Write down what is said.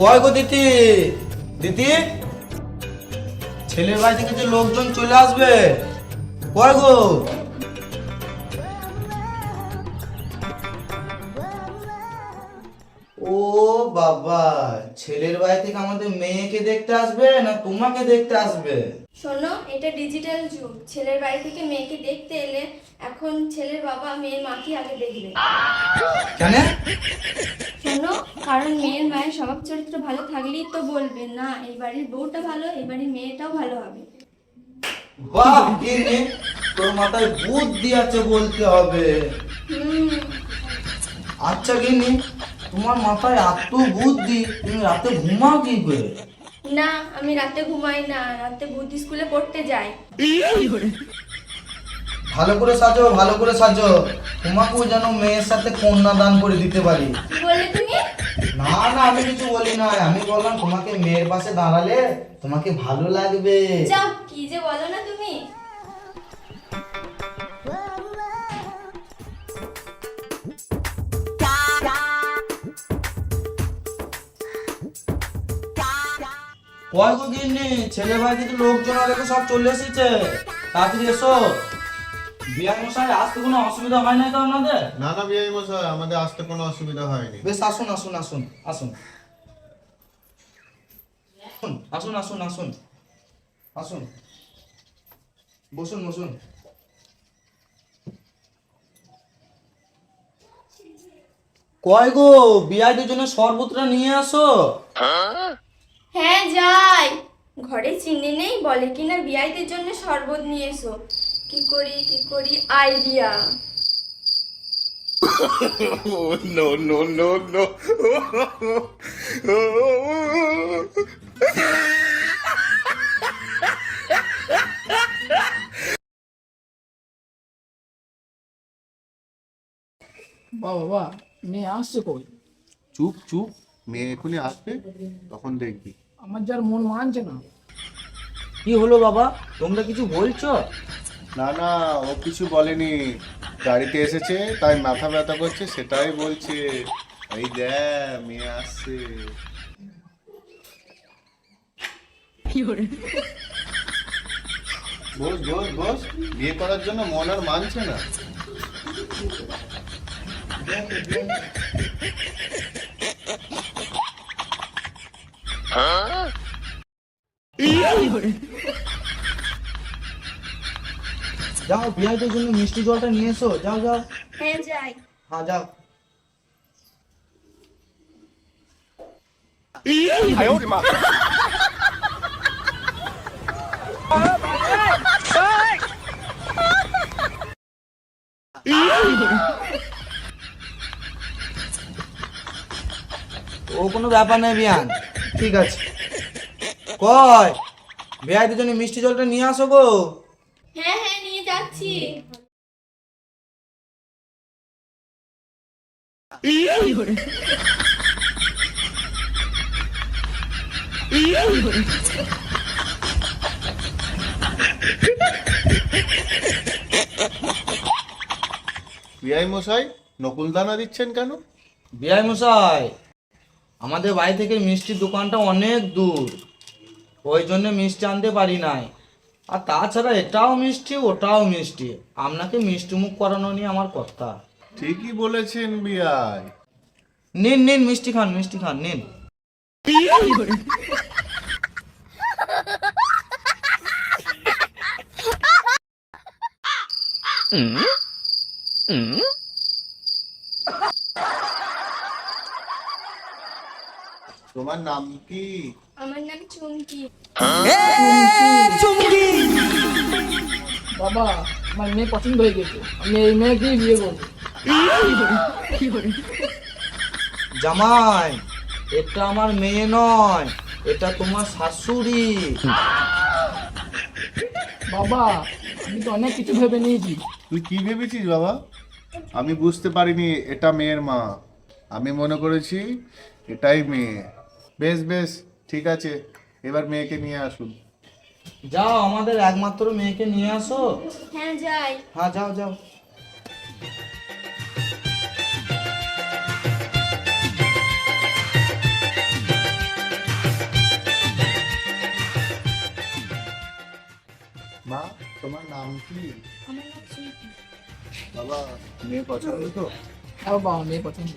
কয় গো দিতি? দিতি? ছেলের বাড়ি থেকে যে লোকজন চলে আসবে? কয় গো? ও বাবা ছেলের বাড়ি থেকে আমাদের মেয়েকে দেখতে আসবে না তোমাকে দেখতে আসবে? শোনো এটা ডিজিটাল যুগ। ছেলের বাড়ি থেকে মেয়েকে দেখতে এলে এখন ছেলের বাবা মেয়ের মাকে আগে দেখবে। কেন? কারণ মেয়ের মায়ের স্বভাব চরিত্র ভালো থাকলেই তো বলবে না এই বাড়ির বউটা ভালো এই বাড়ির মেয়েটাও ভালো হবে। বাহ গিন্নি তোর মাথায় বুদ্ধি আছে বলতে হবে। আচ্ছা গিন্নি তোমার মাথায় এত বুদ্ধি তুমি রাতে ঘুমাও কি করে? না আমি রাতে ঘুমাই না রাতে বুদ্ধি স্কুলে পড়তে যাই। ভালো করে সাজো ভালো করে সাজো। তোমাকেও যেন মেয়ের সাথে কন্যা দান করে দিতে পারি। না না আমি কিছু বলি না। আমি বললাম তোমাকে মেয়ের পাশে দাঁড়ালে তোমাকে ভালো লাগবে। যাও কি যে বলো না তুমি? কয় গো গিন্নি? ছেলে ভাই থেকে লোকজন আর সব চলে এসেছে। তাড়াতাড়ি এসো। বিয়ার মশাই আসতে কোনো অসুবিধা হয় না তো আপনাদের? না না বিআই মশাই আমাদের আসতে কোনো অসুবিধা হয়নি। বেশ আসুন আসুন আসুন আসুন। আসুন আসুন আসুন আসুন। বসুন বসুন। কয় গো জন্য শরবতটা নিয়ে আসো? হ্যাঁ যাই। ঘরে চিনি নেই বলে কিনা বিয়াইদের জন্য শরবত নিয়ে এসো। কি করি কি করি? আইডিয়া। বাবা বাবা মেয়ে আসছে কই? চুপ চুপ মেয়ে এখনই আসবে তখন দেখবি। আমার যার মন মানছে না। কি হলো বাবা? তোমরা কিছু বলছো? না না ও কিছু বলেনি। গাড়িতে এসেছে তাই মাথা ব্যথা করছে সেটাই বলছে। এই দেখ মেয়ে আসছে। বস বস বস বিয়ে করার জন্য মন আর মানছে না। যাও বিয়াদের জন্য মিষ্টি জলটা নিয়ে এসো। যাও যাও। হ্যাঁ যাই। হ্যাঁ যাও। ও কোনো ব্যাপার নেই বিয়ান ঠিক আছে। কয় বিয়াদের জন্য মিষ্টি জলটা নিয়ে আসো গো। যাচ্ছি বিআই মশাই নকুল দানা দিচ্ছেন কেন? বিয়াই মশাই আমাদের বাড়ি থেকে মিষ্টির দোকানটা অনেক দূর। ওই জন্য মিষ্টি আনতে পারি নাই। আর তাছাড়া এটাও মিষ্টি ওটাও মিষ্টি। আপনাকে মিষ্টি মুখ করানো নিয়ে আমার কথা। ঠিকই বলেছেন বিআই। নিন নিন মিষ্টি খান মিষ্টি খান নিন। তোমার নাম কি? আমার নাম চুমকি। চুমকি! বাবা আমার মেয়ে পছন্দ হয়ে গেছে। আমি এই মেয়েকেই বিয়ে করব। জামাই এটা আমার মেয়ে নয় এটা তোমার শাশুড়ি। বাবা আমি তো অনেক কিছু ভেবে নিয়েছি। তুই কি ভেবেছিস বাবা? আমি বুঝতে পারিনি এটা মেয়ের মা। আমি মনে করেছি এটাই মেয়ে। বেশ বেশ ঠিক আছে। এবার মেয়েকে নিয়ে আসুন। যাও আমাদের একমাত্র মেয়েকে নিয়ে আসো। হ্যাঁ যাই। হ্যাঁ যাও যাও। মা তোমার নাম কি? বাবা মেয়ে পছন্দ তো? হ্যাঁ, বাবা মেয়ে পছন্দ।